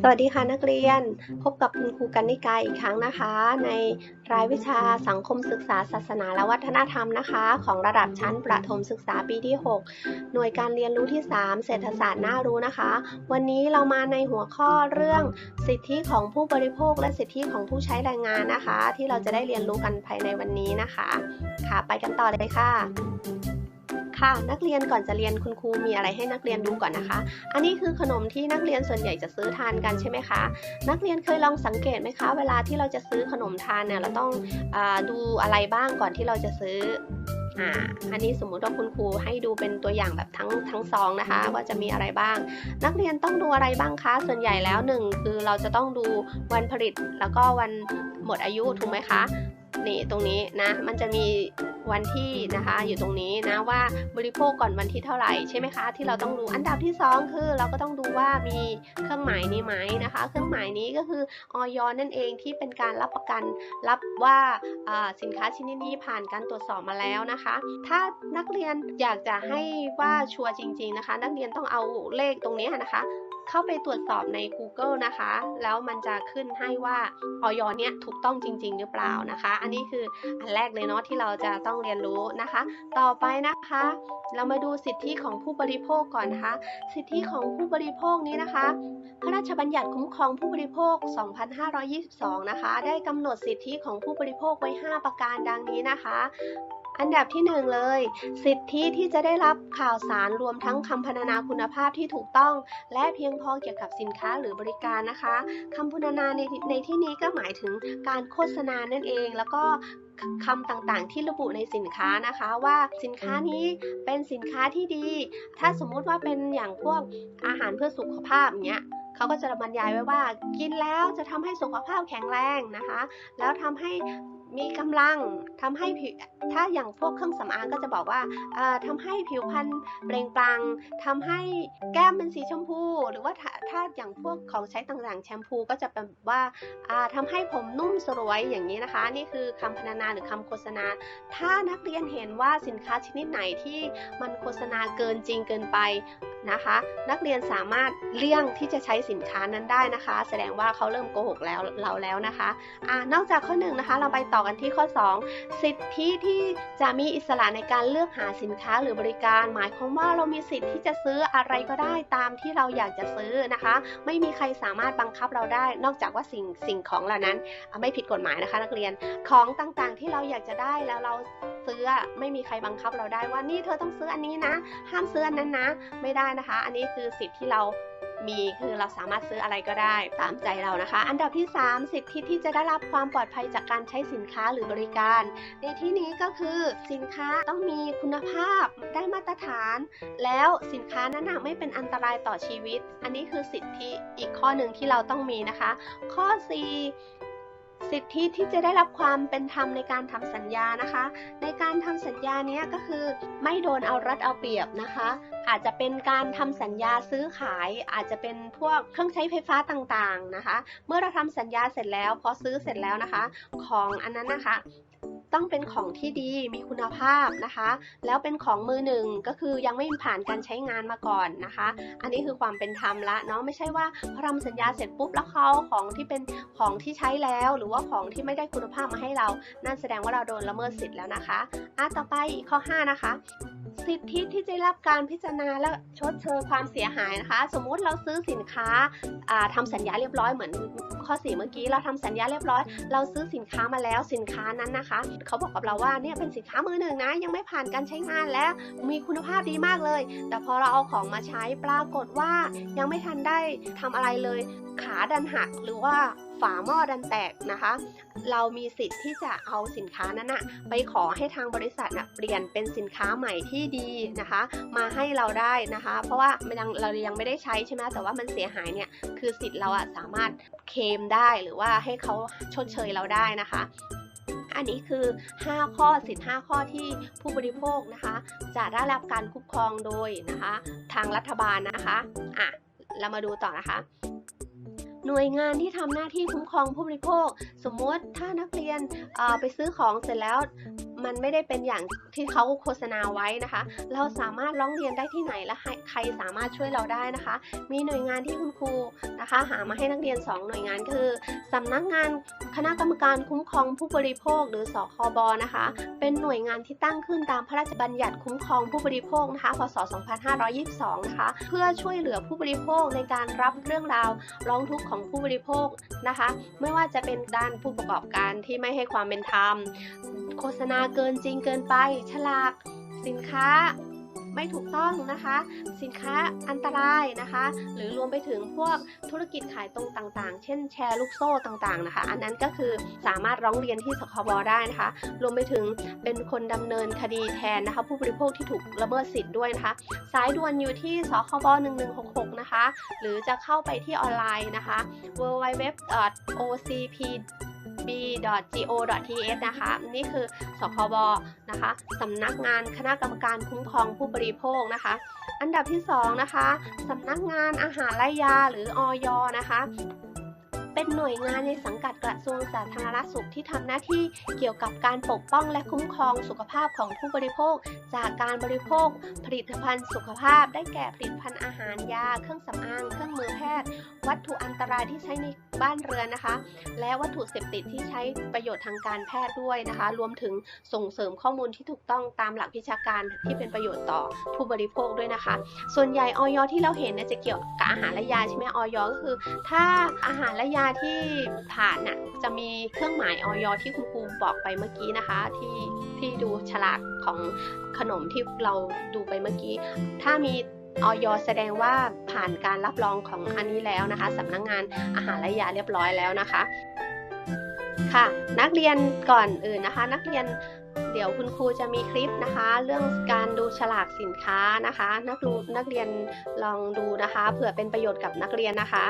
สวัสดีค่ะนักเรียน พบกับคุณครูกันนิกาอีกครั้งนะคะ ในรายวิชาสังคมศึกษาศาสนาและวัฒนธรรมนะคะ ของระดับชั้นประถมศึกษาปีที่ 6 หน่วยการเรียนรู้ที่ 3 เศรษฐศาสตร์น่ารู้นะคะ วันนี้เรามาในหัวข้อเรื่องสิทธิของผู้บริโภคและสิทธิของผู้ใช้แรงงานนะคะ ที่เราจะได้เรียนรู้กันภายในวันนี้นะคะ ค่ะไปกันต่อเลยค่ะ ค่ะ นักเรียนก่อนจะเรียนคุณครูมีอะไรให้นักเรียนดูก่อนนะคะ อันนี้คือขนมที่นักเรียนส่วนใหญ่จะซื้อทานกันใช่ไหมคะ นักเรียนเคยลองสังเกตไหมคะ เวลาที่เราจะซื้อขนมทานเนี่ยเราต้องอดูอะไรบ้างก่อนที่เราจะซื้ออ่าอันนี้สมมุติว่าคุณครูให้ดูเป็นตัวอย่างแบบทั้งทั้งซองนะคะ ว่าจะมีอะไรบ้าง นักเรียนต้องดูอะไรบ้างคะส่วนใหญ่แล้วหนึ่งคือเราจะต้องดูวันผลิตแล้วก็วันหมดอายุถูกไหมคะ นี่ตรงนี้นะมันจะมีวันที่นะคะอยู่ตรงนี้นะว่าบริโภคก่อนวันที่เท่าไหร่ใช่ไหมคะที่เราต้องดูอันดับที่สองคือ เราก็ต้องดูว่ามีเครื่องหมายนี้ไหมนะคะ เครื่องหมายนี้ก็คือออยนั่นเองที่เป็นการรับประกันรับว่าสินค้าชนิดนี้ผ่านการตรวจสอบมาแล้วนะคะ ถ้านักเรียนอยากจะให้ว่าชัวร์จริง ๆนะคะ นักเรียนต้องเอาเลขตรงนี้นะคะ เข้าไปตรวจสอบใน Google นะคะ แล้วมันจะขึ้นให้ว่าออยเนี่ยถูกต้องจริง ๆ หรือเปล่านะคะ อันนี้คืออันแรกเลยเนาะที่เราจะต้องเรียนรู้นะคะ ต่อไปนะคะ เรามาดูสิทธิของผู้บริโภคก่อนนะคะ สิทธิของผู้บริโภคนี้นะคะ พระราชบัญญัติคุ้มครองผู้บริโภค 2522 นะคะ ได้กำหนดสิทธิของผู้บริโภคไว้ 5 ประการดังนี้นะคะ อันดับที่1เลย สิทธิที่จะได้รับข่าวสารรวมทั้งคำพรรณนาคุณภาพที่ถูกต้อง และเพียงพอเกี่ยวกับสินค้าหรือบริการนะคะคำพรรณนาในในที่นี้ก็หมายถึงการโฆษณานั่นเอง แล้วก็คำต่างๆ ที่ระบุในสินค้านะคะว่าสินค้านี้เป็นสินค้าที่ดี ถ้าสมมุติว่าเป็นอย่างพวกอาหารเพื่อสุขภาพเงี้ยเขาก็จะบรรยายไว้ว่า กินแล้วจะทำให้สุขภาพแข็งแรงนะคะ แล้วทำให้ มีกำลังทำให้ผิวถ้าอย่างพวกเครื่องสำอางก็จะบอกว่าเอ่อทำให้ผิวพรรณเปล่งปลั่งทำให้แก้มเป็นสีชมพู หรือว่าถ้าถาอย่างพวกของใช้ต่างๆ แชมพูก็จะเป็นว่าอ่าทำให้ผมนุ่มสวยอย่างนี้นะคะ นี่คือคำพรรณนาหรือคำโฆษณา ถ้านักเรียนเห็นว่าสินค้าชนิดไหนที่มันโฆษณาเกินจริงเกินไปนะคะ นักเรียนสามารถเลี่ยงที่จะใช้สินค้านั้นได้นะคะ แสดงว่าเขาเริ่มโกหกแล้วเราแล้วนะคะอ่านอกจากข้อหนึ่งนะคะ เราไปต่อกันที่ข้อ 2 สิทธิที่จะมีอิสระในการเลือกหาสินค้าหรือบริการ หมายความว่าเรามีสิทธิ์ที่จะซื้ออะไรก็ได้ตามที่เราอยากจะซื้อนะคะ ไม่มีใครสามารถบังคับเราได้ นอกจากว่าสิ่งสิ่งของเหล่านั้นไม่ผิดกฎหมายนะคะ นักเรียนของต่างๆที่เราอยากจะได้แล้วเราซื้อไม่มีใครบังคับเราได้ว่านี่เธอต้องซื้ออันนี้นะ ห้ามซื้ออันนั้นนะ ไม่ได้นะคะ อันนี้คือสิทธิ์ที่เรา มีคือเราสามารถซื้ออะไรก็ได้ตามใจเรานะคะ อันดับที่ 3 สิทธิที่จะได้รับความปลอดภัยจากการใช้สินค้าหรือบริการ ในที่นี้ก็คือสินค้าต้องมีคุณภาพได้มาตรฐาน แล้วสินค้านั้นไม่เป็นอันตรายต่อชีวิต อันนี้คือสิทธิอีกข้อหนึ่งที่เราต้องมีนะคะ ข้อ 4 สิทธิที่จะได้รับความเป็นธรรมในการทำสัญญานะคะ ในการทำสัญญาเนี้ยก็คือไม่โดนเอารัดเอาเปรียบนะคะ อาจจะเป็นการทำสัญญาซื้อขาย อาจจะเป็นพวกเครื่องใช้ไฟฟ้าต่างๆนะคะ เมื่อเราทำสัญญาเสร็จแล้ว พอซื้อเสร็จแล้วนะคะ ของอันนั้นนะคะ ต้องเป็นของที่ดีมีคุณภาพนะคะ แล้วเป็นของมือหนึ่งก็คือยังไม่ผ่านการใช้งานมาก่อนนะคะ อันนี้คือความเป็นธรรมละเนาะไม่ใช่ว่าพอทำสัญญาเสร็จปุ๊บแล้วเขาของที่เป็นของที่ใช้แล้ว หรือว่าของที่ไม่ได้คุณภาพมาให้เรา นั่นแสดงว่าเราโดนละเมิดสิทธิ์แล้วนะคะอะต่อไปข้อ 5 นะคะสิทธิที่จะรับการพิจารณาและชดเชยความเสียหายนะคะ สมมุติเราซื้อสินค้าาทำสัญญาเรียบร้อยเหมือนข้อ 4 เมื่อกี้เราทำสัญญาเรียบร้อย เราซื้อสินค้ามาแล้วสินค้านั้นนะคะเขาบอกกับเราว่าเนี่ยเป็นสินค้ามือหนึ่งนะ ยังไม่ผ่านการใช้งานและมีคุณภาพดีมากเลย แต่พอเราเอาของมาใช้ปรากฏว่ายังไม่ทันได้ทำอะไรเลย ขาดันหักหรือว่าฝาหม้อดันแตกนะคะ เรามีสิทธิ์ที่จะเอาสินค้านั้นนะไปขอให้ทางบริษัทนะเปลี่ยนเป็นสินค้าใหม่ที่ดีนะคะ มาให้เราได้นะคะ เพราะว่ามันยังเรายังไม่ได้ใช้ใช่ไหมแต่ว่ามันเสียหายเนี่ยคือสิทธิ์เราอะสามารถเคลมได้หรือว่าให้เขาชดเชยเราได้นะคะ อันนี้คือ 5 ข้อสิทธิ์5ข้อที่ผู้บริโภคนะคะ จะได้รับการคุ้มครองโดยนะคะ ทางรัฐบาลนะคะอะเรามาดูต่อนะคะหน่วยงานที่ทำหน้าที่คุ้มครองผู้บริโภค สมมติถ้านักเรียนไปซื้อของเสร็จแล้ว มันไม่ได้เป็นอย่างที่เขาโฆษณาไว้นะคะ เราสามารถร้องเรียนได้ที่ไหนและใครสามารถช่วยเราได้นะคะ มีหน่วยงานที่คุณครูนะคะ หามาให้นักเรียน 2 หน่วยงานคือสำนักงานคณะกรรมการคุ้มครองผู้บริโภค หรือสคบนะคะ เป็นหน่วยงานที่ตั้งขึ้นตามพระราชบัญญัติคุ้มครองผู้บริโภคนะคะพศ 2522 นะคะ เพื่อช่วยเหลือผู้บริโภคในการรับเรื่องราวร้องทุกข์ของผู้บริโภคนะคะ ไม่ว่าจะเป็นด้านผู้ประกอบการที่ไม่ให้ความเป็นธรรม โฆษณาเกินจริงเกินไป ฉลากสินค้าไม่ถูกต้องนะคะ สินค้าอันตรายนะคะ หรือรวมไปถึงพวกธุรกิจขายตรงต่างๆ เช่นแชร์ลูกโซ่ต่างๆนะคะ อันนั้นก็คือสามารถร้องเรียนที่สคบได้นะคะ รวมไปถึงเป็นคนดำเนินคดีแทนนะคะ ผู้บริโภคที่ถูกละเมิดสิทธิ์ด้วยนะคะ สายด่วนอยู่ที่สคบ1166 นะคะ หรือจะเข้าไปที่ออนไลน์นะคะ www.ocp b.go.th นะคะนี่คือสคบนะคะสำนักงานคณะกรรมการคุ้มครองผู้บริโภคนะคะ อันดับที่2นะคะสำนักงานอาหารและยาหรืออยนะคะ เป็นหน่วยงานในสังกัดกระทรวงสาธารณสุขที่ทำหน้าที่เกี่ยวกับการปกป้องและคุ้มครองสุขภาพของผู้บริโภค จากการบริโภค ผลิตภัณฑ์สุขภาพ ได้แก่ผลิตภัณฑ์อาหารยา เครื่องสำอาง เครื่องมือแพทย์ วัตถุอันตรายที่ใช้ในบ้านเรือนนะคะ และวัตถุเสพติดที่ใช้ประโยชน์ทางการแพทย์ด้วยนะคะ รวมถึงส่งเสริมข้อมูลที่ถูกต้องตามหลักวิชาการที่เป็นประโยชน์ต่อผู้บริโภคด้วยนะคะ ส่วนใหญ่ออยที่เราเห็นเนี่ยจะเกี่ยวกับอาหารและยาใช่ไหมออยก็คือ ถ้าอาหารและยาที่ผ่านน่ะจะมีเครื่องหมายออยที่คุณครูบอกไปเมื่อกี้นะคะ ที่ที่ดูฉลากของขนมที่เราดูไปเมื่อกี้ ถ้ามีออยแสดงว่าผ่านการรับรองของอันนี้แล้วนะคะสำนักงงานอาหารและยาเรียบร้อยแล้วนะคะ ค่ะ นักเรียนก่อนอื่นนะคะ นักเรียนเดี๋ยวคุณครูจะมีคลิปนะคะ เรื่องการดูฉลากสินค้านะคะ นักดูนักเรียนลองดูนะคะ เผื่อเป็นประโยชน์กับนักเรียนนะคะ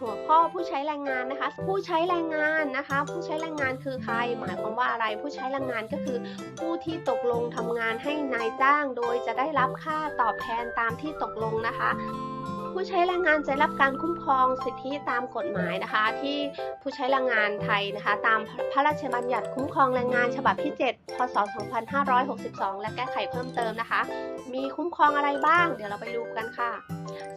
หัวข้อผู้ใช้แรงงานนะคะ ผู้ใช้แรงงานนะคะ ผู้ใช้แรงงานคือใคร หมายความว่าอะไรผู้ใช้แรงงานก็คือ ผู้ที่ตกลงทำงานให้นายจ้าง โดยจะได้รับค่าตอบแทนตามที่ตกลงนะคะ ผู้ใช้แรงงานจะได้รับการคุ้มครองสิทธิตามกฎหมายนะคะ ที่ผู้ใช้แรงงานไทยนะคะ ตามพระราชบัญญัติคุ้มครองแรงงานฉบับที่ 7 พศ 2562 และแก้ไขเพิ่มเติมนะคะ มีคุ้มครองอะไรบ้าง เดี๋ยวเราไปดูกันค่ะ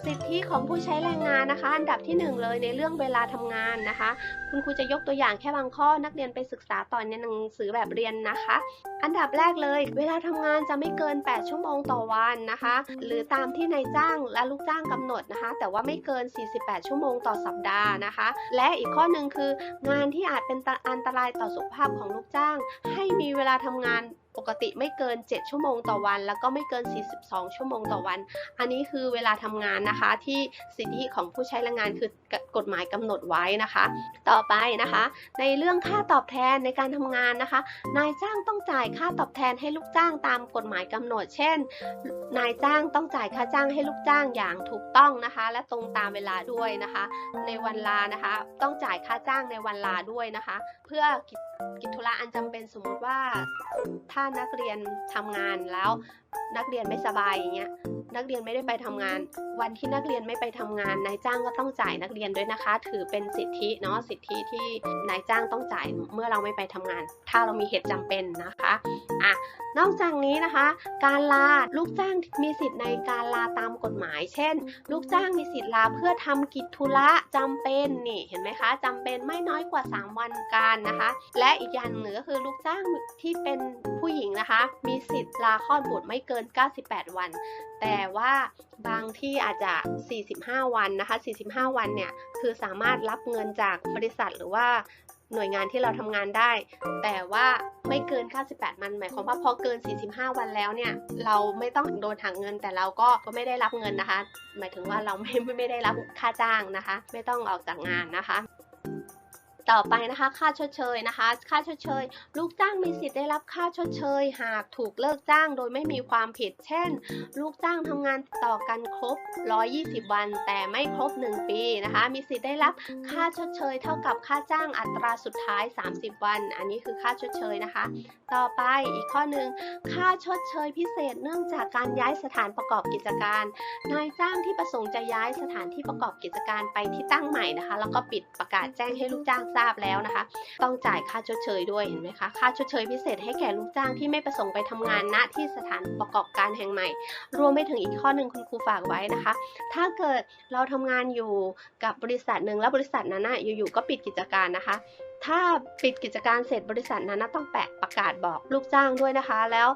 สิทธิของผู้ใช้แรงงานนะคะ อันดับที่ 1 เลยในเรื่องเวลาทำงานนะคะ คุณครูจะยกตัวอย่างแค่บางข้อนักเรียนไปศึกษาต่อในหนังสือแบบเรียนนะคะ อันดับแรกเลย เวลาทำงานจะไม่เกิน 8 ชั่วโมงต่อวันนะคะ หรือตามที่นายจ้างและลูกจ้างกำหนดนะคะ แต่ว่าไม่เกิน 48 ชั่วโมงต่อสัปดาห์นะคะ และอีกข้อหนึ่งคืองานที่อาจเป็นอันตรายต่อสุขภาพของลูกจ้าง ให้มีเวลาทำงาน ปกติไม่เกิน 7 ชั่วโมงต่อวัน แล้วก็ไม่เกิน 42 ชั่วโมงต่อวัน อันนี้คือเวลาทำงานนะคะที่สิทธิของผู้ใช้แรงงานคือกฎหมายกำหนดไว้นะคะ ต่อไปนะคะ ในเรื่องค่าตอบแทนในการทำงานนะคะ นายจ้างต้องจ่ายค่าตอบแทนให้ลูกจ้างตามกฎหมายกำหนด เช่น นายจ้างต้องจ่ายค่าจ้างให้ลูกจ้างอย่างถูกต้องนะคะ และตรงตามเวลาด้วยนะคะ ในวันลานะคะ ต้องจ่ายค่าจ้างในวันลาด้วยนะคะ เพื่อกิจกิจธุระอันจำเป็นสมมุติว่าถ้านักเรียนทำงานแล้วนักเรียนไม่สบายอย่างเงี้ยนักเรียนไม่ได้ไปทำงาน วันที่นักเรียนไม่ไปทำงานนายจ้างก็ต้องจ่ายนักเรียนด้วยนะคะ ถือเป็นสิทธิเนาะสิทธิที่นายจ้างต้องจ่ายเมื่อเราไม่ไปทำงาน ถ้าเรามีเหตุจำเป็นนะคะอะ นอกจากนี้นะคะ การลาลูกจ้างมีสิทธิ์ในการลาตามกฎหมาย เช่น ลูกจ้างมีสิทธิ์ลาเพื่อทำกิจธุระจำเป็นนี่เห็นไหมคะจำเป็นไม่น้อยกว่า 3 วันการนะคะ และอีกอย่างหนึ่งก็คือลูกจ้างที่เป็นผู้หญิงนะคะ มีสิทธิ์ลาคลอดบุตรไม่เกิน 98 วัน แต่ว่าบางที่อาจจะ 45 วันนะคะ 45 วันเนี่ยคือสามารถรับเงินจากบริษัทหรือว่า หน่วยงานที่เราทำงานได้ แต่ว่าไม่เกิน 98 มันหมายความว่าพอเกิน 45 วันแล้วเนี่ย เราไม่ต้องโดนหักเงิน แต่เราก็ก็ไม่ได้รับเงินนะคะ หมายถึงว่าเราไม่ไม่ไม่ได้รับค่าจ้างนะคะ ไม่ต้องออกจากงานนะคะ ต่อไปนะคะ ค่าชดเชยนะคะ ค่าชดเชย ลูกจ้างมีสิทธิ์ได้รับค่าชดเชย หากถูกเลิกจ้างโดยไม่มีความผิด เช่น ลูกจ้างทำงานต่อกันครบ 120 วัน แต่ไม่ครบ 1 ปีนะคะ มีสิทธิ์ได้รับค่าชดเชย เท่ากับค่าจ้างอัตราสุดท้าย 30 วัน อันนี้คือค่าชดเชยนะคะ ต่อไปอีกข้อหนึ่งค่าชดเชยพิเศษเนื่องจากการย้ายสถานประกอบกิจการ นายจ้างที่ประสงค์จะย้ายสถานที่ประกอบกิจการไปที่ตั้งใหม่นะคะ แล้วก็ปิดประกาศแจ้งให้ลูกจ้างทราบแล้วนะคะ ต้องจ่ายค่าชดเชยด้วยเห็นไหมคะ ค่าชดเชยพิเศษให้แก่ลูกจ้างที่ไม่ประสงค์ไปทำงานณที่สถานประกอบการแห่งใหม่ รวมไปถึงอีกข้อหนึ่งคุณครูฝากไว้นะคะ ถ้าเกิดเราทำงานอยู่กับบริษัทหนึ่งแล้วบริษัทนั้นอยู่ๆก็ปิดกิจการนะคะถ้าปิดกิจการเสร็จบริษัทนั้นต้องแปะประกาศบอกลูกจ้างด้วยนะคะ แล้ว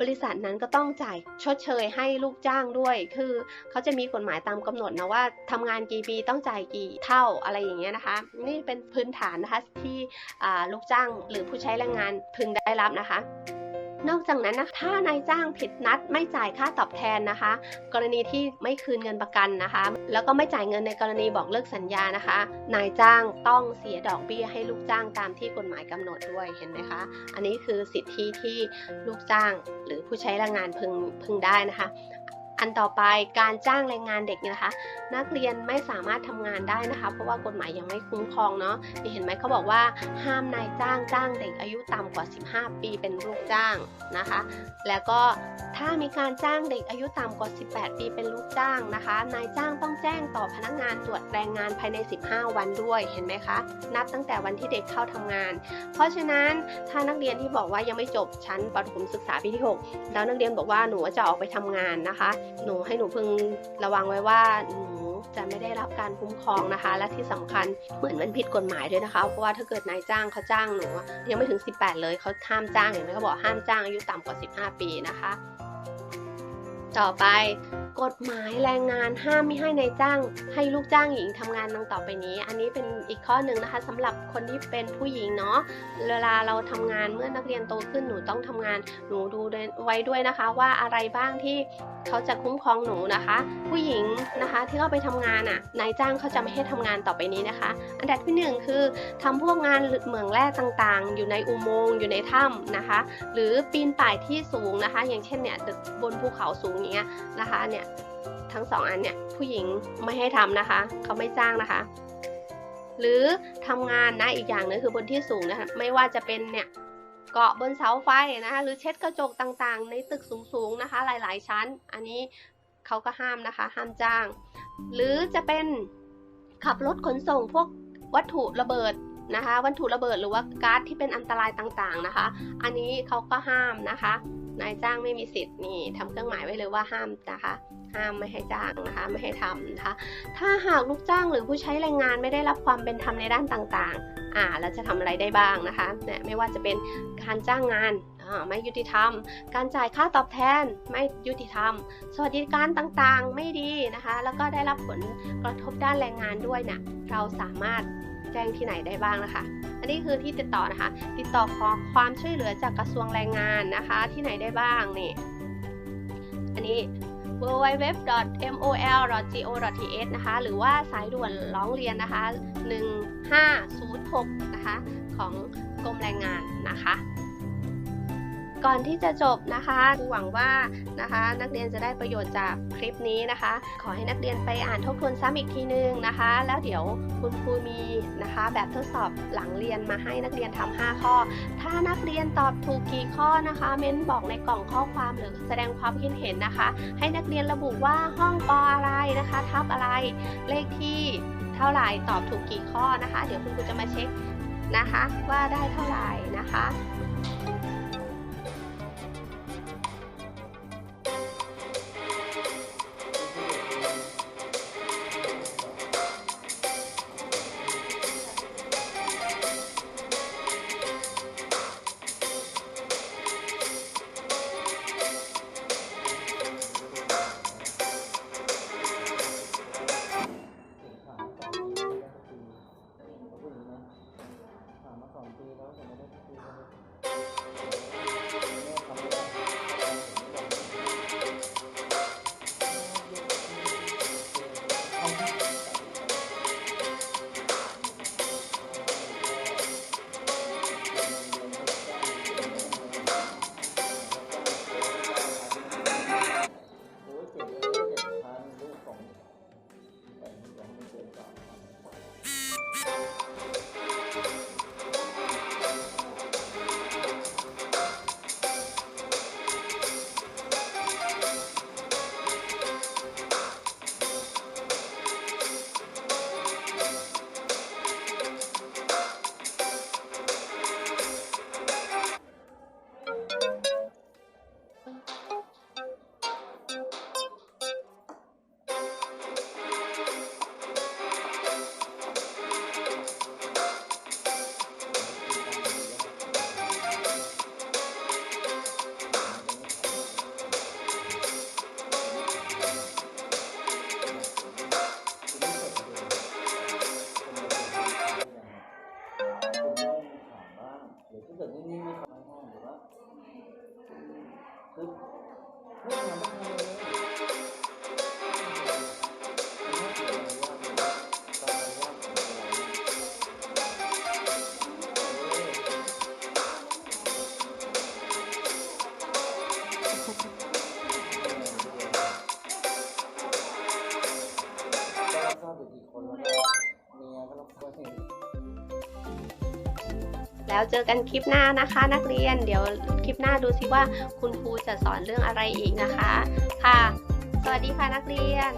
บริษัทนั้นก็ต้องจ่ายชดเชยให้ลูกจ้างด้วย คือเขาจะมีกฎหมายตามกำหนดนะว่าทำงานกี่ปีต้องจ่ายกี่เท่าอะไรอย่างเงี้ยนะคะ นี่เป็นพื้นฐานนะคะที่ลูกจ้างหรือผู้ใช้แรงงานพึงได้รับนะคะ นอกจากนั้นนะถ้านายจ้างผิดนัดไม่จ่ายค่าตอบแทนนะคะ กรณีที่ไม่คืนเงินประกันนะคะ แล้วก็ไม่จ่ายเงินในกรณีบอกเลิกสัญญานะคะ นายจ้างต้องเสียดอกเบี้ยให้ลูกจ้างตามที่กฎหมายกำหนดด้วยเห็นไหมคะ อันนี้คือสิทธิที่ลูกจ้างหรือผู้ใช้แรงงานพึงพึงได้นะคะ อันต่อไปการจ้างแรงงานเด็กนี่นะคะ นักเรียนไม่สามารถทำงานได้นะคะ เพราะว่ากฎหมายยังไม่คุ้มครองเนาะนี่เห็นไหมเขาบอกว่าห้ามนายจ้างจ้างเด็กอายุต่ำกว่า 15 ปีเป็นลูกจ้างนะคะ แล้วก็ถ้ามีการจ้างเด็กอายุต่ำกว่า 18 ปีเป็นลูกจ้างนะคะ นายจ้างต้องแจ้งต่อพนักงานตรวจแรงงานภายใน 15 วันด้วยเห็นไหมคะนับตั้งแต่วันที่เด็กเข้าทำงาน เพราะฉะนั้นถ้านักเรียนที่บอกว่ายังไม่จบชั้นประถมศึกษาปีที่ 6 แล้วนักเรียนบอกว่าหนูจะออกไปทำงานนะคะหนูให้หนูพึงระวังไว้ว่าหนูจะไม่ได้รับการคุ้มครองนะคะ และที่สำคัญเหมือนมันผิดกฎหมายด้วยนะคะ เพราะว่าถ้าเกิดนายจ้างเขาจ้างหนูยังไม่ถึง 18 เลยเขาห้ามจ้างเห็นไหมเขาบอกห้ามจ้างอายุต่ำกว่า 15 ปีนะคะ ต่อไปกฎหมายแรงงานห้ามไม่ให้ในายจ้าง ให้ลูกจ้างหญิงทำงานดังต่อไปนี้ อันนี้เป็นอีกข้อหนึ่งนะคะสำหรับคนที่เป็นผู้หญิงเนาะเวลาเราทำงานเมื่อนักเรียนโตขึ้นหนูต้องทำงานหนูดูไว้ด้วยนะคะ ว่าอะไรบ้างที่เขาจะคุ้มครองหนูนะคะ ผู้หญิงนะคะที่เข้าไปทำงานอะนายจ้างเขาจะไม่ให้ทำงานต่อไปนี้นะคะ อันดับที่หนึ่งคือทำพวกงานเหมืองแร่ต่างๆ อยู่ในอุโมงค์อยู่ในถ้ำนะคะ หรือปีนป่ายที่สูงนะคะ อย่างเช่นเนี่ยตึกบนภูเขาสูงอย่างเงี้ยนะคะเนี่ยทั้งสองอันเนี่ยผู้หญิงไม่ให้ทำนะคะ เขาไม่จ้างนะคะ หรือทำงานนะอีกอย่างนึงคือบนที่สูงนะคะไม่ว่าจะเป็นเนี่ยเกาะบนเสาไฟนะคะหรือเช็ดกระจกต่างๆ ในตึกสูงๆนะคะ หลายๆชั้น อันนี้เขาก็ห้ามนะคะห้ามจ้าง หรือจะเป็นขับรถขนส่งพวกวัตถุระเบิดนะคะ วัตถุระเบิดหรือว่าก๊าซที่เป็นอันตรายต่างๆนะคะ อันนี้เขาก็ห้ามนะคะ นายจ้างไม่มีสิทธิ์นี่ทำเครื่องหมายไว้เลยว่าห้ามนะคะ ห้ามไม่ให้จ้างนะคะ ไม่ให้ทำนะคะ ถ้าหากลูกจ้างหรือผู้ใช้แรงงานไม่ได้รับความเป็นธรรมในด้านต่างๆ อ่าเราจะทำอะไรได้บ้างนะคะเนี่ยไม่ว่าจะเป็นการจ้างงานไม่ยุติธรรม การจ่ายค่าตอบแทนไม่ยุติธรรม สวัสดิการต่างๆไม่ดีนะคะ แล้วก็ได้รับผลกระทบด้านแรงงานด้วยเนี่ยเราสามารถ แจ้งที่ไหนได้บ้างนะคะ อันนี้คือที่ติดต่อนะคะ ติดต่อขอความช่วยเหลือจากกระทรวงแรงงานนะคะ ที่ไหนได้บ้างนี่ อันนี้ www.mol.go.th นะคะ หรือว่าสายด่วนร้องเรียนนะคะ 1506 นะคะ ของกรมแรงงานนะคะ ก่อนที่จะจบนะคะหวังว่านะคะนักเรียนจะได้ประโยชน์จากคลิปนี้นะคะ ขอให้นักเรียนไปอ่านทบทวนซ้ำอีกทีนึงนะคะ แล้วเดี๋ยวคุณครูมีนะคะ แบบทดสอบหลังเรียนมาให้นักเรียนทำ5ข้อ ถ้านักเรียนตอบถูกกี่ข้อนะคะ เม้นบอกในกล่องข้อความหรือแสดงความคิดเห็นนะคะ ให้นักเรียนระบุว่าห้องปออะไรนะคะ ทับอะไรเลขที่เท่าไหร่ตอบถูกกี่ข้อนะคะ เดี๋ยวคุณครูจะมาเช็คนะคะว่าได้เท่าไหร่นะคะ করতে แล้วเจอกันคลิปหน้านะคะ นักเรียน เดี๋ยวคลิปหน้าดูซิว่าคุณครูจะสอนเรื่องอะไรอีกนะคะ ค่ะ สวัสดีค่ะนักเรียน